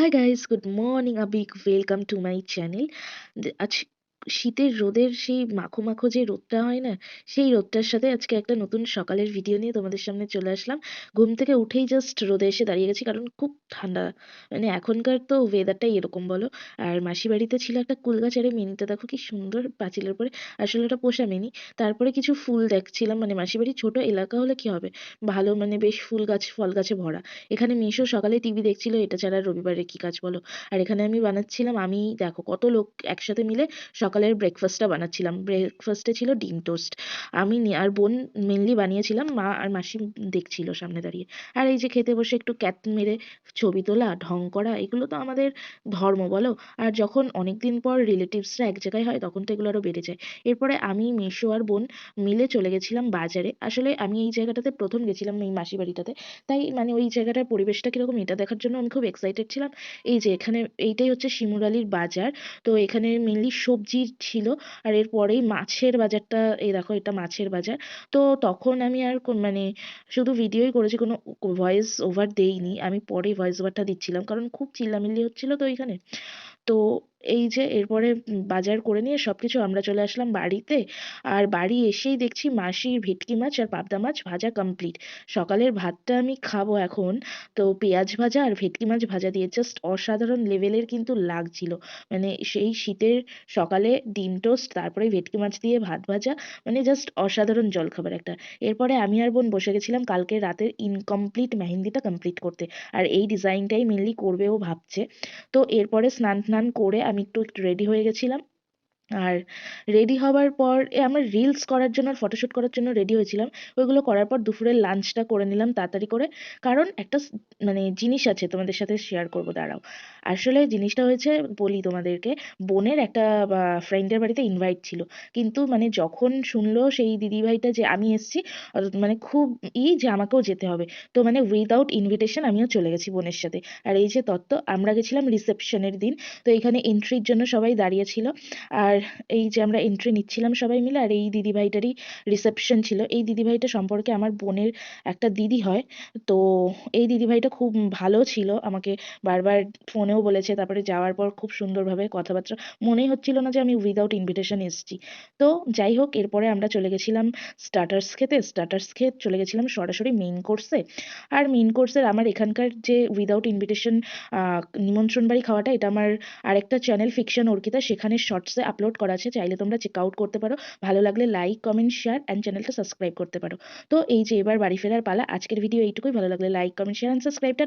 Hi guys, good morning. A big welcome to my channel. The- শীতের রোদের সেই মাখো মাখো যে রোদটা হয় না, সেই রোদটার সাথে আজকে একটা নতুন সকালের ভিডিও নিয়ে তোমাদের সামনে চলে আসলাম। ঘুম থেকে উঠেই জাস্ট রোদে এসে দাঁড়িয়ে গেছি, কারণ খুব ঠান্ডা। মানে এখনকার তো ওয়েদারটাই এরকম বলো। আর মাসি বাড়িতে ছিল একটা কুল গাছ, আরে মিনিটা দেখো কি সুন্দর পাঁচিলের পরে আসলে ওটা পোষা মিনি। তারপরে কিছু ফুল দেখছিলাম মানে মাসি বাড়ি ছোট এলাকা হলে কি হবে? ভালো মানে বেশ ফুল গাছ, ফল গাছে ভরা। এখানে মিশো সকালে টিভি দেখছিল, এটা ছাড়া রবিবারে কি কাজ বলো? আর এখানে আমি বানাচ্ছিলাম, আমি দেখো কত লোক একসাথে মিলে সকালের ব্রেকফাস্টটা বানাচ্ছিলাম। ব্রেকফাস্টে ছিল ডিম টোস্ট আমি আর বোন মেনলি বানিয়েছিলাম, মা আর মাসি দেখছিল সামনে দাঁড়িয়ে। আর এই যে খেতে বসে একটু ক্যাট মেরে ছবি তোলা, ঢং করা, এগুলো তো আমাদের ধর্ম, বলো? আর যখন অনেক দিন পর রিলেটিভসরা এক জায়গায় হয়, তখন তো এগুলো আরও বেড়ে যায়। এরপরে আমি, মিশো আর বোন মিলে চলে গেছিলাম বাজারে। আসলে আমি এই জায়গাটাতে প্রথম গেছিলাম, এই মাসি বাড়িটাতে। তাই মানে ওই জায়গাটার পরিবেশটা কীরকম, এটা দেখার জন্য আমি খুব এক্সাইটেড ছিলাম। এই যে এখানে, এইটাই হচ্ছে শিমুরালির বাজার। তো এখানে মেনলি সবজি ছিল আর এরপরেই মাছের বাজারটা, এই দেখো এটা মাছের বাজার। তো তখন আমি আর মানে শুধু ভিডিওই করেছি, কোনো ভয়েস ওভার দেইনি। আমি পরে ভয়েস ওভারটা দিচ্ছিলাম, কারণ খুব চিল্লামিল্লি হচ্ছিল তো ওইখানে তো এই যে এরপরে বাজার করে নিয়ে সব কিছু আমরা চলে আসলাম বাড়িতে। আর বাড়ি এসেই দেখছি মাসির ভেটকি মাছ আর পাবদা মাছ ভাজা কমপ্লিট সকালের ভাতটা আমি খাব এখন। তো পেঁয়াজ ভাজা আর ভেটকি মাছ ভাজা দিয়ে জাস্ট অসাধারণ লেভেলের কিন্তু লাগছিল। মানে সেই শীতের সকালে ডিম টোস্ট তারপরে ভেটকি মাছ দিয়ে ভাত ভাজা মানে জাস্ট অসাধারণ জলখাবার একটা। এরপরে আমি আর বোন বসে গেছিলাম কালকে রাতের ইনকমপ্লিট মেহেন্দিটা কমপ্লিট করতে। আর এই ডিজাইনটাই মেনলি করবে ও ভাবছে। তো এরপরে স্নান টান করে আমি একটু একটু রেডি হয়ে গেছিলাম। আর রেডি হবার পর, এ আমরা রিলস করার জন্য আর ফটোশ্যুট করার জন্য রেডি হয়েছিলাম। ওইগুলো করার পর দুপুরের লাঞ্চটা করে নিলাম তাড়াতাড়ি করে। কারণ একটা মানে জিনিস আছে তোমাদের সাথে শেয়ার করব, দাঁড়াও। আসলে জিনিসটা হয়েছে, বলি তোমাদেরকে, বোনের একটা ফ্রেন্ডের বাড়িতে ইনভাইট ছিল। কিন্তু মানে যখন শুনলো সেই দিদিভাইটা যে আমি এসছি মানে খুব ই যে আমাকেও যেতে হবে। তো মানে উইদাউট ইনভিটেশন আমিও চলে গেছি বোনের সাথে। আর এই যে তত্ত্ব, আমরা গেছিলাম রিসেপশনের দিন। তো এখানে এন্ট্রির জন্য সবাই দাঁড়িয়ে ছিল। আর এই যে আমরা এন্ট্রি নিচ্ছিলাম সবাই মিলে, আর এই দিদিভাইটারই রিসেপশন ছিল। এই দিদিভাইটা সম্পর্কে আমার বোনের একটা দিদি হয়। তো এই দিদিভাইটা খুব ভালো ছিল। আমাকে বারবার ফোনেও বলেছে, তারপরে যাওয়ার পর খুব সুন্দরভাবে কথাবার্তা। মনেই হচ্ছিল না যে আমি উইদাউট ইনভিটেশন এসেছি। তো যাই হোক, এরপরে আমরা চলে গেছিলাম স্টার্টার্স খেতে। স্টার্টার্স খেয়ে চলে গেছিলাম সরাসরি মেইন কোর্সে আর মেইন কোর্সের আমার এখানকার যে উইদাউট ইনভিটেশন নিমন্ত্রণ বাড়ি খাওয়াটা, এটা আমার আরেকটা চ্যানেল ফিকশন অর্কিতা। সেখানে শর্টসে আপলোড করা আছে, চাইলে তোমরা চেক আউট করতে পারো। ভালো লাগলে লাইক কমেন্ট শেয়ার অ্যান্ড চ্যানেলটা সাবস্ক্রাইব করতে পারো। তো এই যে এবার বাড়ি ফেরার পালা, আজকের ভিডিও এইটুকুই। ভালো লাগলে লাইক কমেন্ট শেয়ার অ্যান্ড সাবস্ক্রাইবটা